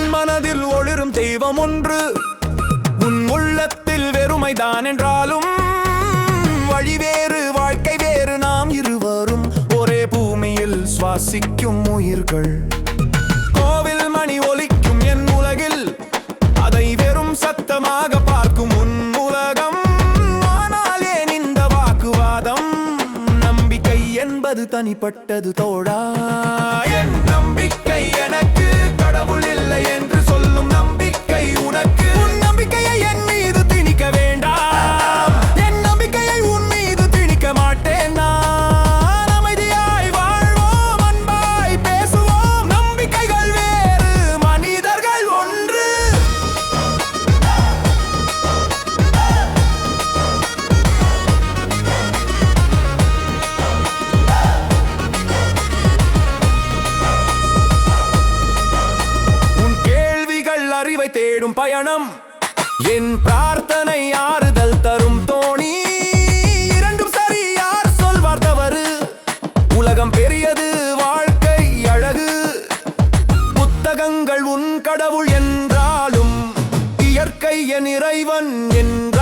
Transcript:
என் மனதில் ஒளிரும் தெய்வம் ஒன்று. உன் உள்ளத்தில் வெறுமைதான் என்றாலும் வழி வேறு வாழ்க்கை வேறு நாம் இருவரும் ஒரே பூமியில் சுவாசிக்கும் உயிர்கள். கோவில் மணி ஒலிக்கும் என் உலகில் அதை வெறும் சத்தமாக பார்க்கும் உன் உலகம். ஆனால் ஏன் இந்த வாக்குவாதம்? நம்பிக்கை என்பது தனிப்பட்டது தோழா. என் நம்பிக்கை தேடும் பயணம். என் பிரார்த்தனை ஆறுதல் தரும் தோணி. இரண்டும் சரி யார் சொல்வார் தவறு. உலகம் பெரியது வாழ்க்கை அழகு. புத்தகங்கள் உன் கடவுள் என்றாலும் இயற்கை என் இறைவன் என்ற